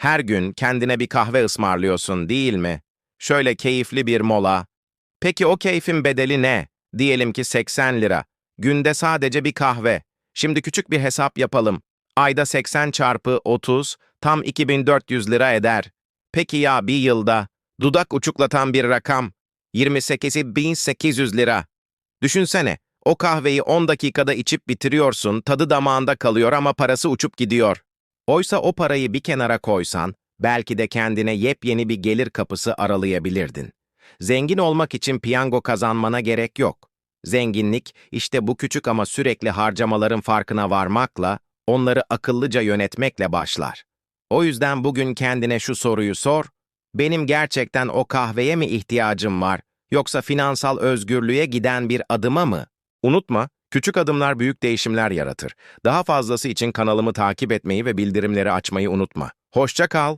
Her gün kendine bir kahve ısmarlıyorsun değil mi? Şöyle keyifli bir mola. Peki o keyfin bedeli ne? Diyelim ki 80 lira. Günde sadece bir kahve. Şimdi küçük bir hesap yapalım. Ayda 80 çarpı 30 tam 2400 lira eder. Peki ya bir yılda? Dudak uçuklatan bir rakam. 28'i 1800 lira. Düşünsene, o kahveyi 10 dakikada içip bitiriyorsun, tadı damağında kalıyor ama parası uçup gidiyor. Oysa o parayı bir kenara koysan, belki de kendine yepyeni bir gelir kapısı aralayabilirdin. Zengin olmak için piyango kazanmana gerek yok. Zenginlik, işte bu küçük ama sürekli harcamaların farkına varmakla, onları akıllıca yönetmekle başlar. O yüzden bugün kendine şu soruyu sor, benim gerçekten o kahveye mi ihtiyacım var, yoksa finansal özgürlüğe giden bir adıma mı? Unutma, küçük adımlar büyük değişimler yaratır. Daha fazlası için kanalımı takip etmeyi ve bildirimleri açmayı unutma. Hoşça kal.